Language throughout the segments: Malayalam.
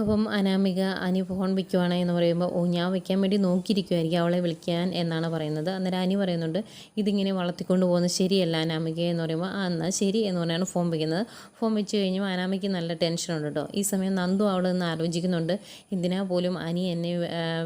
അപ്പം അനാമിക അനി ഫോൺ വയ്ക്കുവാണ് എന്ന് പറയുമ്പോൾ ഓ ഞാൻ വയ്ക്കാൻ വേണ്ടി നോക്കിയിരിക്കുമായിരിക്കും അവളെ വിളിക്കാൻ എന്നാണ് പറയുന്നത്. അന്നേരം അനി പറയുന്നുണ്ട് ഇതിങ്ങനെ വളർത്തിക്കൊണ്ട് പോകുന്നത് ശരിയല്ല അനാമിക എന്ന് പറയുമ്പോൾ ആ എന്നാൽ ശരി എന്ന് പറഞ്ഞാണ് ഫോൺ വയ്ക്കുന്നത് ഫോൺ വെച്ച് കഴിഞ്ഞാൽ അനാമിക്ക് നല്ല ടെൻഷനുണ്ട് കേട്ടോ. ഈ സമയം നന്ദു അവിടെ നിന്ന് ആലോചിക്കുന്നുണ്ട് എന്തിനാ പോലും അനി എന്നെ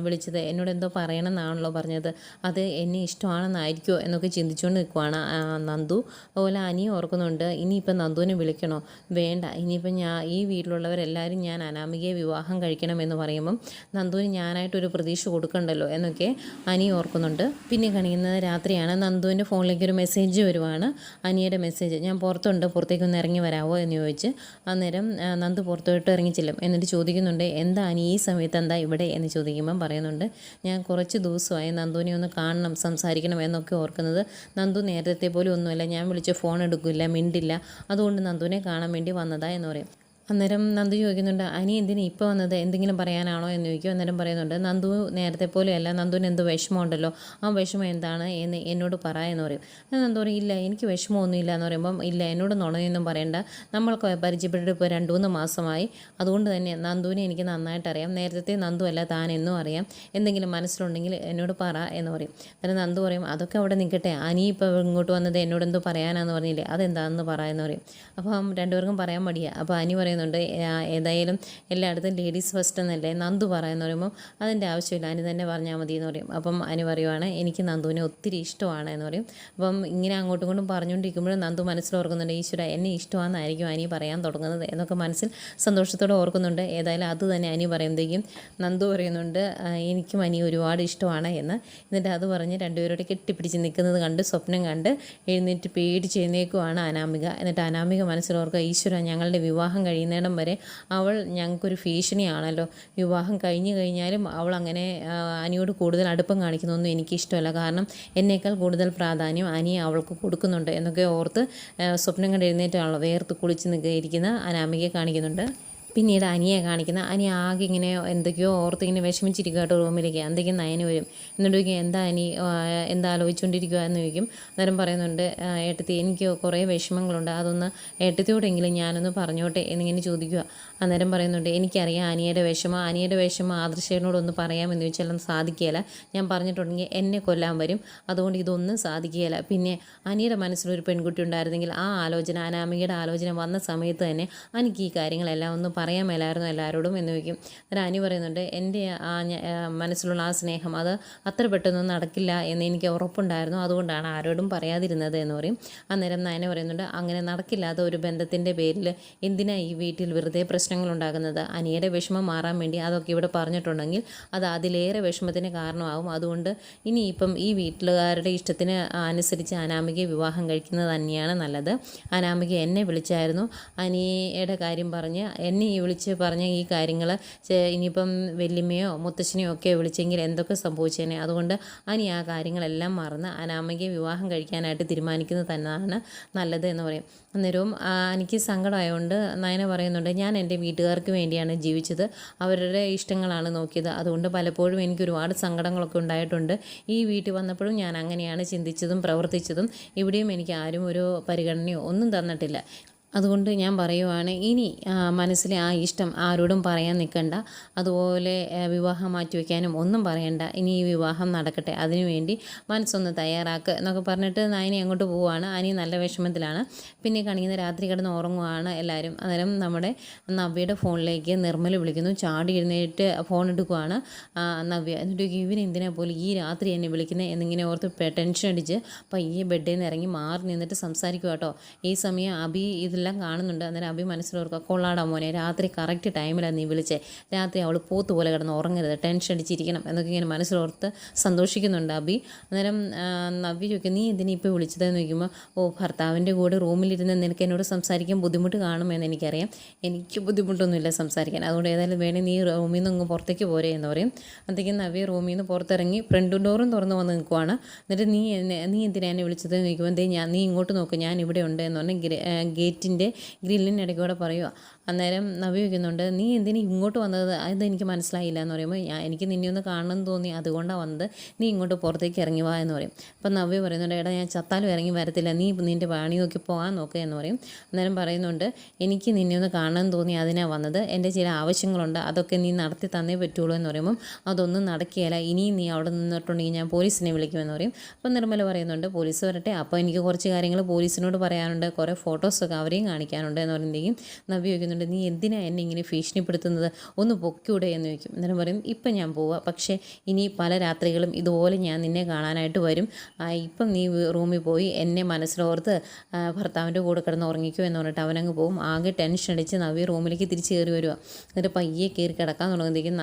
വിളിച്ചത്? എന്നോട് എന്തോ പറയണമെന്നാണല്ലോ പറഞ്ഞത്. അത് എന്നെ ഇഷ്ടമാണെന്നായിരിക്കുമോ എന്നൊക്കെ ചിന്തിച്ചുകൊണ്ട് നിൽക്കുവാണ് നന്ദു. അതുപോലെ അനി ഓർക്കുന്നുണ്ട് ഇനിയിപ്പം നന്ദുവിനെ വിളിക്കണോ? വേണ്ട ഇനിയിപ്പം ഞാൻ ഈ വീട്ടിലുള്ളവരെല്ലാവരും ഞാൻ അനാമികയെ വിവാഹം കഴിക്കണം എന്ന് പറയുമ്പം നന്ദുവിന് ഞാനായിട്ടൊരു പ്രതീക്ഷ കൊടുക്കണ്ടല്ലോ എന്നൊക്കെ അനി ഓർക്കുന്നുണ്ട്. പിന്നെ കണിയുന്നത് രാത്രിയാണ്. നന്ദുവിന്റെ ഫോണിലേക്ക് ഒരു മെസ്സേജ് വരുവാണ്. അനിയുടെ മെസ്സേജ് ഞാൻ പുറത്തുണ്ട് പുറത്തേക്കൊന്ന് ഇറങ്ങി വരാമോ എന്ന് ചോദിച്ച് അന്നേരം നന്ദു പുറത്തോട്ട് ഇറങ്ങിച്ചില്ല. എന്നിട്ട് ചോദിക്കുന്നുണ്ട് എന്താ അനി ഈ സമയത്ത് എന്താ ഇവിടെ? എന്ന് ചോദിക്കുമ്പം പറയുന്നുണ്ട് ഞാൻ കുറച്ച് ദിവസമായി നന്ദുവിനെ ഒന്ന് കാണണം സംസാരിക്കണം എന്നൊക്കെ ഓർക്കുന്നത്. നന്ദു നേരത്തെ പോലും ഒന്നുമല്ല ഞാൻ വിളിച്ച് ഫോൺ എടുക്കില്ല മിണ്ടില്ല. അതുകൊണ്ട് നന്ദുവിനെ കാണാൻ വേണ്ടി വന്നതാ എന്ന് പറയും. അന്നേരം നന്ദു ചോദിക്കുന്നുണ്ട് അനി എന്തിനാ ഇപ്പോൾ വന്നത്? എന്തെങ്കിലും പറയാനാണോ? എന്ന് ചോദിക്കും. അന്നേരം പറയുന്നുണ്ട് നന്ദു നേരത്തെ പോലെയല്ല നന്ദുവിന് എന്തോ വിഷമമുണ്ടല്ലോ. ആ വിഷമം എന്താണ് എന്ന് എന്നോട് പറ എന്ന് പറയും. നന്ദു പറയും ഇല്ല എനിക്ക് വിഷമമൊന്നും ഇല്ല എന്ന് പറയുമ്പം ഇല്ല എന്നോട് നുണയൊന്നും പറയണ്ട. നമ്മൾക്ക് പരിചയപ്പെട്ടിട്ട് ഇപ്പോൾ രണ്ട് മൂന്ന് മാസമായി. അതുകൊണ്ട് തന്നെ നന്ദുവിനെ എനിക്ക് നന്നായിട്ട് അറിയാം. നേരത്തെ നന്ദു അല്ല താൻ എന്നും അറിയാം. എന്തെങ്കിലും മനസ്സിലുണ്ടെങ്കിൽ എന്നോട് പറ എന്ന് പറയും. അന്നേരം നന്ദു പറയും അതൊക്കെ അവിടെ നിൽക്കട്ടെ. അനി ഇപ്പോൾ ഇങ്ങോട്ട് വന്നത് എന്നോട് എന്തോ പറയാനാന്ന് പറഞ്ഞില്ലേ? അതെന്താണെന്ന് പറ പറയും. അപ്പം രണ്ടുപേർക്കും പറയാൻ മടിയാണ് അപ്പോൾ അനി പറയുന്നുണ്ട് "ആ, ഏതായാലും എല്ലായിടത്തും ലേഡീസ് ഫസ്റ്റ് എന്നല്ലേ നന്ദു പറയുന്ന പറയുമ്പോൾ അതിന്റെ ആവശ്യമില്ല അനു തന്നെ പറഞ്ഞാൽ മതി എന്ന് പറയും. അപ്പം അനു പറയുവാണ് എനിക്ക് നന്ദുവിനെ ഒത്തിരി ഇഷ്ടമാണ് എന്ന് പറയും. അപ്പം ഇങ്ങനെ അങ്ങോട്ടും ഇങ്ങോട്ടും പറഞ്ഞുകൊണ്ടിരിക്കുമ്പോഴും നന്ദു മനസ്സിലോർക്കുന്നുണ്ട് ഈശ്വര എന്നെ ഇഷ്ടമാണെന്നായിരിക്കും അനി പറയാൻ തുടങ്ങുന്നത് എന്നൊക്കെ മനസ്സിൽ സന്തോഷത്തോടെ ഓർക്കുന്നുണ്ട്. ഏതായാലും അത് തന്നെ അനി പറയുമ്പോഴേക്കും നന്ദു പറയുന്നുണ്ട് "ആ, എനിക്കും അനി ഒരുപാട് ഇഷ്ടമാണ് എന്ന്. എന്നിട്ട് അത് പറഞ്ഞ് രണ്ടുപേരോട് കെട്ടിപ്പിടിച്ച് നിൽക്കുന്നത് കണ്ട് സ്വപ്നം കണ്ട് എഴുന്നേറ്റ് പേടിച്ച് എഴുന്നേക്കുവാണ് അനാമിക. എന്നിട്ട് അനാമിക മനസ്സിലോർക്കുക ഈശ്വര ഞങ്ങളുടെ വിവാഹം കഴിയുന്നിടം വരെ അവൾ ഞങ്ങൾക്കൊരു ഭീഷണിയാണല്ലോ. വിവാഹം കഴിഞ്ഞു കഴിഞ്ഞാലും അവൾ അങ്ങനെ അനിയോട് കൂടുതൽ അടുപ്പം കാണിക്കുന്നൊന്നും എനിക്കിഷ്ടമല്ല. കാരണം എന്നേക്കാൾ കൂടുതൽ പ്രാധാന്യം അനി അവൾക്ക് കൊടുക്കുന്നുണ്ട് എന്നൊക്കെ ഓർത്ത് സ്വപ്നം കണ്ട് എഴുന്നേറ്റാണല്ലോ. വേർത്ത് കുളിച്ച് നിൽക്കുക ഇരിക്കുന്ന അനാമികയെ കാണിക്കുന്നുണ്ട്. പിന്നീട് അനിയെ കാണിക്കുന്ന അനി ആകെ ഇങ്ങനെ എന്തൊക്കെയോ ഓർത്ത് ഇങ്ങനെ വിഷമിച്ചിരിക്കുക കേട്ടോ റൂമിലേക്ക്. എന്തെങ്കിലും നയന് വരും. എന്നിട്ട് എന്താ അനി എന്താ ആലോചിച്ചുകൊണ്ടിരിക്കുക എന്ന് ചോദിക്കും. അന്നേരം പറയുന്നുണ്ട് "ആ, ഏട്ടത്തി എനിക്ക് കുറേ വിഷമങ്ങളുണ്ട്. അതൊന്ന് ഏട്ടത്തിയോടെങ്കിലും ഞാനൊന്ന് പറഞ്ഞോട്ടെ എന്നിങ്ങനെ ചോദിക്കുക അന്നേരം പറയുന്നുണ്ട് എനിക്കറിയാം അനിയുടെ വിഷമം. അനിയുടെ വിഷമം ആദർശനോടൊന്ന് പറയാമെന്ന് ചോദിച്ചാൽ ഒന്നും സാധിക്കുകയില്ല. ഞാൻ പറഞ്ഞിട്ടുണ്ടെങ്കിൽ എന്നെ കൊല്ലാൻ വരും. അതുകൊണ്ട് ഇതൊന്നും സാധിക്കുകയില്ല. പിന്നെ അനിയുടെ മനസ്സിലൊരു പെൺകുട്ടി ഉണ്ടായിരുന്നെങ്കിൽ ആ ആലോചന അനാമികയുടെ ആലോചന വന്ന സമയത്ത് തന്നെ എനിക്ക് ഈ കാര്യങ്ങളെല്ലാം ഒന്ന് പറയാൻ മേലായിരുന്നു എല്ലാവരോടും എന്ന് ചോദിക്കും. അന്നേരം അനി പറയുന്നുണ്ട് എന്റെ ആ മനസ്സിലുള്ള ആ സ്നേഹം അത് അത്ര പെട്ടെന്നൊന്നും നടക്കില്ല എന്ന് എനിക്ക് ഉറപ്പുണ്ടായിരുന്നു. അതുകൊണ്ടാണ് ആരോടും പറയാതിരുന്നത് എന്ന് പറയും. അന്നേരം നയന പറയുന്നുണ്ട് അങ്ങനെ നടക്കില്ലാത്ത ഒരു ബന്ധത്തിന്റെ പേരിൽ എന്തിനാ ഈ വീട്ടിൽ വെറുതെ പ്രശ്നങ്ങൾ ഉണ്ടാകുന്നത്? അനിയുടെ വിഷമം മാറാൻ വേണ്ടി അതൊക്കെ ഇവിടെ പറഞ്ഞിട്ടുണ്ടെങ്കിൽ അത് അതിലേറെ വിഷമത്തിന് കാരണമാകും. അതുകൊണ്ട് ഇനിയിപ്പം ഈ വീട്ടിലുകാരുടെ ഇഷ്ടത്തിന് അനുസരിച്ച് അനാമികയെ വിവാഹം കഴിക്കുന്നത് തന്നെയാണ് നല്ലത്. അനാമിക എന്നെ വിളിച്ചായിരുന്നു. അനിയുടെ കാര്യം പറഞ്ഞ് എന്നെ വിളിച്ച് പറഞ്ഞ ഈ കാര്യങ്ങൾ ഇനിയിപ്പം വല്യമ്മയോ മുത്തശ്ശനെയോ ഒക്കെ വിളിച്ചെങ്കിൽ എന്തൊക്കെ സംഭവിച്ചേനെ? അതുകൊണ്ട് അനി ആ കാര്യങ്ങളെല്ലാം മറന്ന് അനാമയ്ക്ക് വിവാഹം കഴിക്കാനായിട്ട് തീരുമാനിക്കുന്നത് തന്നെയാണ് നല്ലത് എന്ന് പറയും. അന്നേരവും എനിക്ക് സങ്കടമായതുകൊണ്ട് നയന പറയുന്നുണ്ട് ഞാൻ എന്റെ വീട്ടുകാർക്ക് വേണ്ടിയാണ് ജീവിച്ചത്. അവരുടെ ഇഷ്ടങ്ങളാണ് നോക്കിയത്. അതുകൊണ്ട് പലപ്പോഴും എനിക്ക് ഒരുപാട് സങ്കടങ്ങളൊക്കെ ഉണ്ടായിട്ടുണ്ട്. ഈ വീട്ടിൽ വന്നപ്പോഴും ഞാൻ അങ്ങനെയാണ് ചിന്തിച്ചതും പ്രവർത്തിച്ചതും. ഇവിടെയും എനിക്ക് ആരും ഒരു പരിഗണനയോ ഒന്നും തന്നിട്ടില്ല. അതുകൊണ്ട് ഞാൻ പറയുവാണ് ഇനി മനസ്സിലെ ആ ഇഷ്ടം ആരോടും പറയാൻ നിൽക്കണ്ട. അതുപോലെ വിവാഹം മാറ്റിവെക്കാനും ഒന്നും പറയണ്ട. ഇനി ഈ വിവാഹം നടക്കട്ടെ. അതിനുവേണ്ടി മനസ്സൊന്ന് തയ്യാറാക്കുക എന്നൊക്കെ പറഞ്ഞിട്ട് നായനെ അങ്ങോട്ട് പോവുകയാണ് അനി നല്ല വിഷമത്തിലാണ്. പിന്നെ കാണിക്കുന്ന രാത്രി കിടന്ന് ഉറങ്ങുവാണ് എല്ലാവരും. അന്നേരം നമ്മുടെ നവ്യയുടെ ഫോണിലേക്ക് നിർമ്മൽ വിളിക്കുന്നു. ചാടി എഴുന്നേറ്റ് ഫോൺ എടുക്കുവാണ് നവ്യ. എന്നിട്ട് ഇവൻ എന്തിനാ പോലും ഈ രാത്രി എന്നെ വിളിക്കുന്നത് എന്നിങ്ങനെ ഓർത്ത് ടെൻഷൻ അടിച്ച് പയ്യെ ബെഡിൽ നിന്ന് ഇറങ്ങി മാറി നിന്നിട്ട് സംസാരിക്കുക കേട്ടോ ഈ സമയം അബി ഇതെല്ലാം കാണുന്നുണ്ട്. അന്നേരം അഭി മനസ്സിലോർക്കുക കൊള്ളാടാ മോനെ രാത്രി കറക്റ്റ് ടൈമിലാണ് നീ വിളിച്ചേ. രാത്രി അവൾ പോത്ത് പോലെ കിടന്ന് ഉറങ്ങരുത് ടെൻഷൻ അടിച്ചിരിക്കണം എന്നൊക്കെ ഇങ്ങനെ മനസ്സിലോർത്ത് സന്തോഷിക്കുന്നുണ്ട് അഭി. അന്നേരം നവ്യ ചോദിക്കും നീ എന്തിനാ ഇപ്പോൾ വിളിച്ചതെന്ന്? ചോദിക്കുമ്പോൾ ഓ ഭർത്താവിന്റെ കൂടെ റൂമിലിരുന്ന് നിനക്ക് എന്നോട് സംസാരിക്കാൻ ബുദ്ധിമുട്ട് കാണുമെന്ന് എനിക്കറിയാം. എനിക്ക് ബുദ്ധിമുട്ടൊന്നുമില്ല സംസാരിക്കാൻ. അതുകൊണ്ട് ഏതായാലും വേണേ നീ റൂമിൽ നിന്ന് അങ്ങ് പുറത്തേക്ക് പോരെ എന്ന് പറയും. അപ്പോഴത്തേക്കും നവ്യ റൂമിൽ നിന്ന് പുറത്തിറങ്ങി ഫ്രണ്ട് ഡോറും തുറന്ന് വന്ന് നിൽക്കുവാണ്. എന്നിട്ട് നീ നീ എന്തിനാ എന്നെ വിളിച്ചത് എന്ന് ചോദിക്കുമ്പോൾ ദേ ഞാൻ നീ ഇങ്ങോട്ട് നോക്കും ഞാൻ ഇവിടെ ഉണ്ട് എന്ന് പറഞ്ഞാൽ ഗേറ്റിന്റെ ഗ്രില്ലിനിടയ്ക്ക് ഇടയ്ക്കൂടെ പറയുക അന്നേരം നവി വയ്ക്കുന്നുണ്ട് നീ എന്തിനു ഇങ്ങോട്ട് വന്നത്? അതെനിക്ക് മനസ്സിലായില്ല? എന്ന് പറയുമ്പോൾ ഞാൻ എനിക്ക് നിന്നെ ഒന്ന് കാണണമെന്ന് തോന്നി. അതുകൊണ്ടാണ് വന്നത്. നീ ഇങ്ങോട്ട് പുറത്തേക്ക് ഇറങ്ങി വാ എന്ന് പറയും. അപ്പം നവ്യ പറയുന്നുണ്ട് എടാ ഞാൻ ചത്താലും ഇറങ്ങി വരത്തില്ല. നീ നിന്റെ പണി നോക്കി പോകാൻ നോക്കുക എന്ന് പറയും. അന്നേരം പറയുന്നുണ്ട് എനിക്ക് നിന്നെ ഒന്ന് കാണണമെന്ന് തോന്നി. അതിനാണ് വന്നത്. എന്റെ ചില ആവശ്യങ്ങളുണ്ട്. അതൊക്കെ നീ നടത്തി തന്നേ പറ്റുള്ളൂ എന്ന് പറയുമ്പം അതൊന്നും നടക്കുകയില്ല. ഇനിയും നീ അവിടെ നിന്നിട്ടുണ്ടെങ്കിൽ ഞാൻ പോലീസിനെ വിളിക്കുമെന്ന് പറയും. അപ്പം നിർമ്മല പറയുന്നുണ്ട് പോലീസ് വരട്ടെ. അപ്പോൾ എനിക്ക് കുറച്ച് കാര്യങ്ങൾ പോലീസിനോട് പറയാനുണ്ട്. കുറേ ഫോട്ടോസൊക്കെ അവരെയും കാണിക്കാനുണ്ട് എന്ന് പറയുമ്പോഴത്തേക്കും നവ്യ ചോദിക്കുന്നുണ്ട് നീ എന്തിനാ എന്നെ ഇങ്ങനെ ഭീഷണിപ്പെടുത്തുന്നത്? ഒന്ന് പൊക്കിയൂടെ എന്ന് ചോദിക്കും. അന്നേരം പറയും ഇപ്പം ഞാൻ പോവാം. പക്ഷേ ഇനി പല രാത്രികളും ഇതുപോലെ ഞാൻ നിന്നെ കാണാനായിട്ട് വരും. ഇപ്പം നീ റൂമിൽ പോയി എന്നെ മനസ്സിലോർത്ത് ഭർത്താവിന്റെ കൂടെ കിടന്ന് ഉറങ്ങിക്കോ എന്ന് പറഞ്ഞിട്ട് അവനങ്ങ് പോകും ആകെ ടെൻഷൻ അടിച്ച് നവ്യ റൂമിലേക്ക് തിരിച്ച് കയറി വരിക എന്നിട്ട് പയ്യെ കയറി കിടക്കാൻ തുടങ്ങുമ്പോഴത്തേക്കും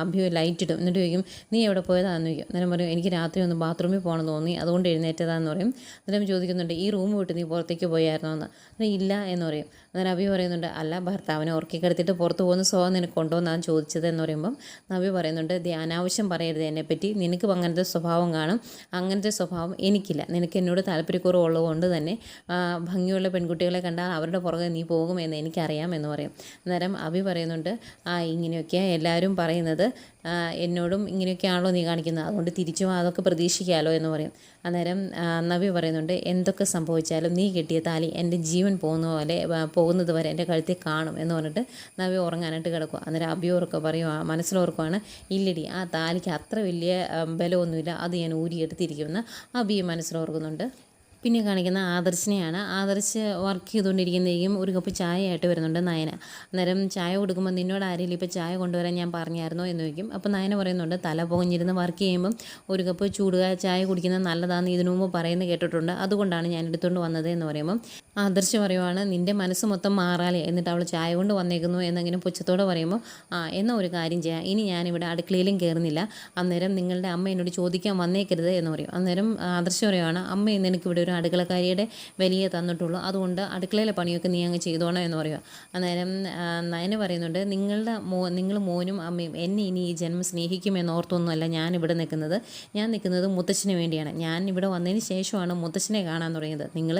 അഭ്യു ലൈറ്റ് ഇടും. എന്നിട്ട് ചോദിക്കും നീ എവിടെ പോയതാണെന്ന് ചോദിക്കും. അന്നേരം പറയും എനിക്ക് രാത്രി ഒന്ന് ബാത്റൂമിൽ പോകണം തോന്നി. അതുകൊണ്ട് എഴുന്നേറ്റതാന്ന് പറയും. അന്നേരം ചോദിക്കുന്നുണ്ട് ഈ റൂം വിട്ട് നീ പുറത്തേക്ക് പോയായിരുന്നോ? എന്ന്. ഇല്ല എന്ന് പറയും. അന്നേരം അഭി പറയുന്നുണ്ട് അല്ല ഭർത്താവിനെ കിടത്തിയിട്ട് പുറത്തു പോകുന്ന സ്വഭാവം നിനക്ക് ഉണ്ടോ എന്നാണ് ചോദിച്ചത് എന്ന് പറയുമ്പം നവ്യ പറയുന്നുണ്ട് "ദേ, അനാവശ്യം പറയരുത് എന്നെപ്പറ്റി. നിനക്ക് അങ്ങനത്തെ സ്വഭാവം കാണും. അങ്ങനത്തെ സ്വഭാവം എനിക്കില്ല. നിനക്ക് എന്നോട് താല്പര്യക്കുറവുള്ളത് തന്നെ ഭംഗിയുള്ള പെൺകുട്ടികളെ കണ്ടാൽ അവരുടെ പുറകെ നീ പോകുമെന്ന് എനിക്കറിയാം എന്ന് പറയും. അന്നേരം അഭി പറയുന്നുണ്ട് ആ ഇങ്ങനെയൊക്കെയാണ് എല്ലാവരും പറയുന്നത് എന്നോടും ഇങ്ങനെയൊക്കെയാണല്ലോ നീ കാണിക്കുന്നത്. അതുകൊണ്ട് തിരിച്ചും അതൊക്കെ പ്രതീക്ഷിക്കാമല്ലോ എന്ന് പറയും. അന്നേരം നവി പറയുന്നുണ്ട് എന്തൊക്കെ സംഭവിച്ചാലും നീ കിട്ടിയ താലി എന്റെ ജീവൻ പോകുന്ന പോലെ പോകുന്നത് വരെ എന്റെ കഴുത്തിൽ കാണും എന്ന് പറഞ്ഞിട്ട് നവി ഉറങ്ങാനായിട്ട് കിടക്കുക അന്നേരം അഭിയോർക്കെ പറയും മനസ്സിലോർക്കുവാണ് ഇല്ലടി ആ താലിക്ക് അത്ര വലിയ ബലമൊന്നുമില്ല അത് ഞാൻ ഊരിയെടുത്തിരിക്കുമെന്ന്. അബിയെ മനസ്സിലോർക്കുന്നുണ്ട്. പിന്നെ കാണിക്കുന്ന ആദർശിനെയാണ്. ആദർശ് വർക്ക് ചെയ്തുകൊണ്ടിരിക്കുന്നതേക്കും ഒരു കപ്പ് ചായ ആയിട്ട് വരുന്നുണ്ട് നയന. അന്നേരം ചായ കൊടുക്കുമ്പോൾ നിന്നോട് ആരെങ്കിലും ഇപ്പോൾ ചായ കൊണ്ടുവരാൻ ഞാൻ പറഞ്ഞായിരുന്നോ എന്ന് ചോദിക്കും. അപ്പോൾ നയന പറയുന്നുണ്ട് തല പുകഞ്ഞിരുന്ന് വർക്ക് ചെയ്യുമ്പം ഒരു കപ്പ് ചൂടുക ചായ കുടിക്കുന്നത് നല്ലതാണെന്ന് ഇതിനു മുമ്പ് പറയുന്നത് കേട്ടിട്ടുണ്ട്. അതുകൊണ്ടാണ് ഞാൻ എടുത്തുകൊണ്ട് വന്നത് എന്ന് പറയുമ്പം ആദർശ് പറയുവാണ് നിന്റെ മനസ്സ് മൊത്തം മാറാലേ എന്നിട്ട് അവൾ ചായ കൊണ്ട് വന്നേക്കുന്നു എന്നെങ്കിലും പുച്ഛത്തോടെ പറയുമ്പോൾ ആ എന്നാൽ ഒരു കാര്യം ചെയ്യാം. ഇനി ഞാനിവിടെ അടുക്കളയിലും കയറുന്നില്ല അന്നേരം നിങ്ങളുടെ അമ്മ എന്നോട് ചോദിക്കാൻ വന്നേക്കരുത് എന്ന് പറയും. അന്നേരം ആദർശ് പറയുവാണ് അമ്മ ഇന്ന് എനിക്ക് ഇവിടെ ഒരു അടുക്കളക്കാരിയുടെ വലിയ തന്നിട്ടുള്ളൂ. അതുകൊണ്ട് അടുക്കളയിലെ പണിയൊക്കെ നീ അങ്ങ് ചെയ്തോണം എന്ന് പറയുക. അന്നേരം നയന പറയുന്നുണ്ട് നിങ്ങളുടെ മോ നിങ്ങൾ മോനും അമ്മയും എന്നെ ഇനി ഈ ജന്മം സ്നേഹിക്കുമെന്ന് ഓർത്തൊന്നുമല്ല ഞാൻ ഇവിടെ നിൽക്കുന്നത്. ഞാൻ നിൽക്കുന്നത് മുത്തച്ഛന് വേണ്ടിയാണ്. ഞാൻ ഇവിടെ വന്നതിന് ശേഷമാണ് മുത്തച്ഛനെ കാണാൻ തുടങ്ങിയത്. നിങ്ങൾ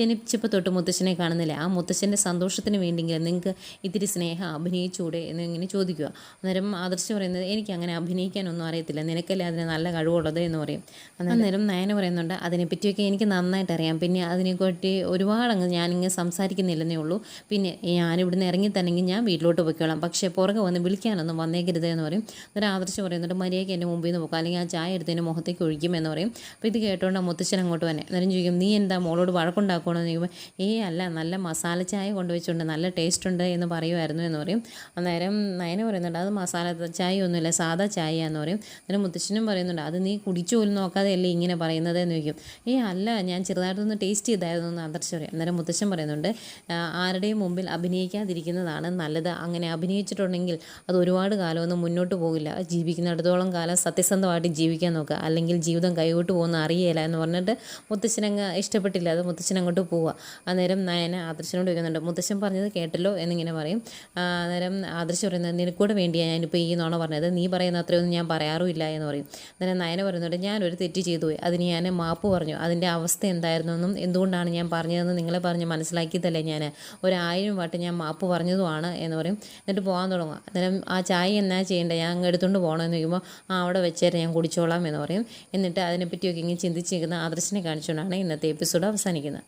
ജനിച്ചപ്പോൾ തൊട്ട് മുത്തച്ഛനെ കാണുന്നില്ല. ആ മുത്തച്ഛന്റെ സന്തോഷത്തിന് വേണ്ടിയെങ്കിലും നിങ്ങൾക്ക് ഇത്തിരി സ്നേഹം അഭിനയിച്ചൂടെ എന്ന് ഇങ്ങനെ ചോദിക്കുക. അന്നേരം ആദർശ് പറയുന്നത് എനിക്ക് അങ്ങനെ അഭിനയിക്കാനൊന്നും അറിയത്തില്ല. നിനക്കല്ലേ അതിന് നല്ല കഴിവുള്ളത്? എന്ന് പറയും. അന്നേരം നയന പറയുന്നുണ്ട് അതിനെപ്പറ്റിയൊക്കെ എനിക്ക് നന്നായിട്ട് അറിയാം. പിന്നെ അതിനെപ്പറ്റി ഒരുപാട് അങ്ങ് ഞാനിങ്ങനെ സംസാരിക്കുന്നില്ലെന്നേ ഉള്ളൂ. പിന്നെ ഞാനിവിടുന്ന് ഇറങ്ങി തന്നെങ്കിൽ ഞാൻ വീട്ടിലോട്ട് പോയിക്കോളാം. പക്ഷേ പുറകെ വന്ന് വിളിക്കാനൊന്നും വന്നേക്കരുത് എന്ന് പറയും. അന്നേരം ആദർശം പറയുന്നുണ്ട് മര്യാദയ്ക്ക് എന്റെ മുമ്പിൽ നിന്ന് പോകാം അല്ലെങ്കിൽ ആ ചായ എടുത്ത് എന്റെ മുഖത്തേക്ക് ഒഴിക്കും എന്ന് പറയും. അപ്പോൾ ഇത് കേട്ടോണ്ട് മുത്തച്ഛൻ അങ്ങോട്ട് വന്നെ. അന്നേരം ചോദിക്കും നീ എന്താ മോളോട് വഴക്കുണ്ടാക്കണമെന്ന് ചോദിക്കുമ്പോൾ ഏ അല്ല നല്ല മസാല ചായ കൊണ്ടുവച്ചിട്ടുണ്ട്. നല്ല ടേസ്റ്റ് ഉണ്ട് എന്ന് പറയുമായിരുന്നു എന്ന് പറയും. അന്നേരം നയന പറയുന്നുണ്ട് അത് മസാല ചായ ഒന്നുമില്ല സാധാ ചായ എന്ന് പറയും. അന്നേരം മുത്തച്ഛനും പറയുന്നുണ്ട് അത് നീ കുടിച്ചു പോലും നോക്കാതെ അല്ലേ ഇങ്ങനെ പറയുന്നത്? എന്ന് ചോദിക്കും. ഏ അല്ല ഞാൻ ചെറുതായിട്ടൊന്ന് ടേസ്റ്റ് ചെയ്തായിരുന്നു എന്ന് ആദർശ് പറയാം അന്നേരം മുത്തശ്ശൻ പറയുന്നുണ്ട് "ആ, ആരുടെയും മുമ്പിൽ അഭിനയിക്കാതിരിക്കുന്നതാണ് നല്ലത്. അങ്ങനെ അഭിനയിച്ചിട്ടുണ്ടെങ്കിൽ അത് ഒരുപാട് കാലമൊന്നും മുന്നോട്ട് പോകില്ല. ജീവിക്കുന്നിടത്തോളം കാലം സത്യസന്ധമായിട്ട് ജീവിക്കാൻ നോക്കുക. അല്ലെങ്കിൽ ജീവിതം കൈവിട്ട് പോകുന്ന അറിയില്ല എന്ന് പറഞ്ഞിട്ട് മുത്തശ്ശനങ്ങ് ഇഷ്ടപ്പെട്ടില്ല. അത് മുത്തച്ഛൻ അങ്ങോട്ട് പോവുക. അന്നേരം നയന ആദർശനോട് ചോദിക്കുന്നുണ്ട് മുത്തശ്ശൻ പറഞ്ഞത് കേട്ടല്ലോ എന്നിങ്ങനെ പറയും. അന്നേരം ആദർശ് പറയുന്നത് നിനക്കൂടെ വേണ്ടിയാണ് ഞാനിപ്പോൾ ഈ നോണ പറഞ്ഞത്. നീ പറയുന്ന അത്രയൊന്നും ഞാൻ പറയാറുമില്ല എന്ന് പറയും. അന്നേരം നയന പറയുന്നുണ്ട് ഞാനൊരു തെറ്റ് ചെയ്തു പോയി അതിന് ഞാൻ മാപ്പ് പറഞ്ഞു. അതിന്റെ അവസ്ഥ എന്തായിരുന്നു എന്നും എന്തുകൊണ്ടാണ് ഞാൻ പറഞ്ഞതെന്ന് നിങ്ങളെ പറഞ്ഞ് മനസ്സിലാക്കിയതല്ലേ ഞാൻ ഒരായിരം വട്ടം ഞാൻ മാപ്പ് പറഞ്ഞതുമാണ് എന്ന് പറയും. എന്നിട്ട് പോകാൻ തുടങ്ങുക അന്നേരം ആ ചായ എന്നാ ചെയ്യേണ്ടത് ഞാൻ അങ്ങ് എടുത്തുകൊണ്ട് പോകണമെന്ന് ചോദിക്കുമ്പോൾ ആ അവിടെ വെച്ചേരെ ഞാൻ കുടിച്ചോളാം എന്ന് പറയും. എന്നിട്ട് അതിനെപ്പറ്റിയൊക്കെ ഇങ്ങനെ ചിന്തിച്ചിരിക്കുന്ന ആദർശനെ കാണിച്ചുകൊണ്ടാണ് ഇന്നത്തെ എപ്പിസോഡ് അവസാനിക്കുന്നത്.